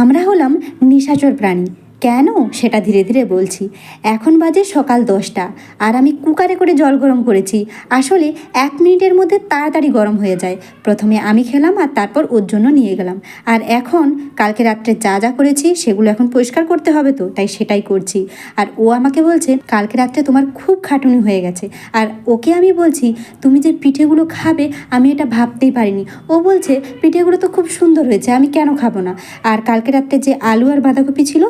আমরা হলাম নিশাচর প্রাণী। কেন? সেটা ধীরে ধীরে বলছি। এখন বাজে সকাল দশটা আর আমি কুকারে করে জল গরম করেছি। আসলে এক মিনিটের মধ্যে তাড়াতাড়ি গরম হয়ে যায়। প্রথমে আমি খেলাম আর তারপর ওর জন্য নিয়ে গেলাম। আর এখন কালকে রাত্রে যা যা করেছি সেগুলো এখন পরিষ্কার করতে হবে তো, তাই সেটাই করছি। আর ও আমাকে বলছে, কালকে রাত্রে তোমার খুব খাটুনি হয়ে গেছে। আর ওকে আমি বলছি, তুমি যে পিঠেগুলো খাবে, আমি এটা ভাবতেই পারিনি। ও বলছে, পিঠেগুলো তো খুব সুন্দর হয়েছে, আমি কেন খাব না? আর কালকে রাত্রে যে আলু আর বাঁধাকপি ছিল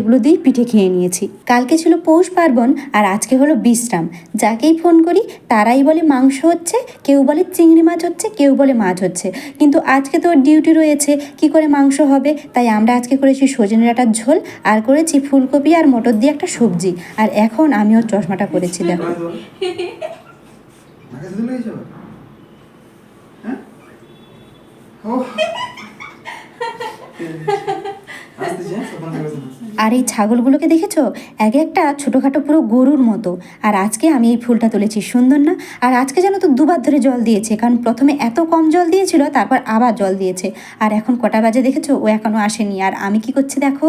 সেগুলো দিয়েই পিঠে খেয়ে নিয়েছি। কালকে ছিল পৌষ পার্বণ আর আজকে হলো বিশ্রাম। যাকেই ফোন করি, তারাই বলে মাংস হচ্ছে, কেউ বলে চিংড়ি মাছ হচ্ছে, কেউ বলে মাছ হচ্ছে। কিন্তু আজকে তো ডিউটি রয়েছে, কি করে মাংস হবে? তাই আমরা আজকে করেছি সজনে ডাঁটার ঝোল, আর করেছি ফুলকপি আর মটর দিয়ে একটা সবজি। আর এখন আমিও চশমাটা করেছি দেখো? হ্যাঁ? আর এই ছাগলগুলোকে দেখেছ? এক একটা ছোটোখাটো পুরো গরুর মতো। আর আজকে আমি এই ফুলটা তুলেছি সুন্দর না? আর আজকে যেন তো দুবার ধরে জল দিয়েছে। কারণ প্রথমে এত কম জল দিয়েছিল, তারপর আবার জল দিয়েছে। আর এখন কটা বাজে দেখেছ? ও এখনও আসেনি। আর আমি কি করছি দেখো?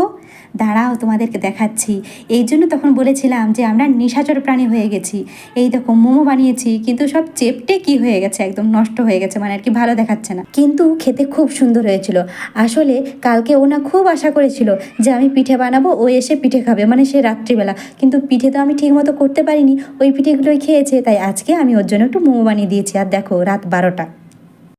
দাঁড়াও, তোমাদেরকে দেখাচ্ছি। এই জন্য তখন বলেছিলাম যে আমরা নিশাচর প্রাণী হয়ে গেছি। এই দেখো, মোমো বানিয়েছি, কিন্তু সব চেপটে কি হয়ে গেছে? একদম নষ্ট হয়ে গেছে মানে আর কি ভালো দেখাচ্ছে না। কিন্তু খেতে খুব সুন্দর হয়েছিল। আসলে কালকে ও না খুব আশা করেছিল যে আমি পিঠে বানাবো, ও এসে পিঠে খাবে। মানে সে রাত্রিবেলা। কিন্তু পিঠে তো আমি ঠিক মতো করতে পারিনি। ওই পিঠেগুলোই খেয়েছে। তাই আজকে আমি ওর জন্য একটু মোমো বানিয়ে দিয়েছি। আর দেখো, রাত বারোটা।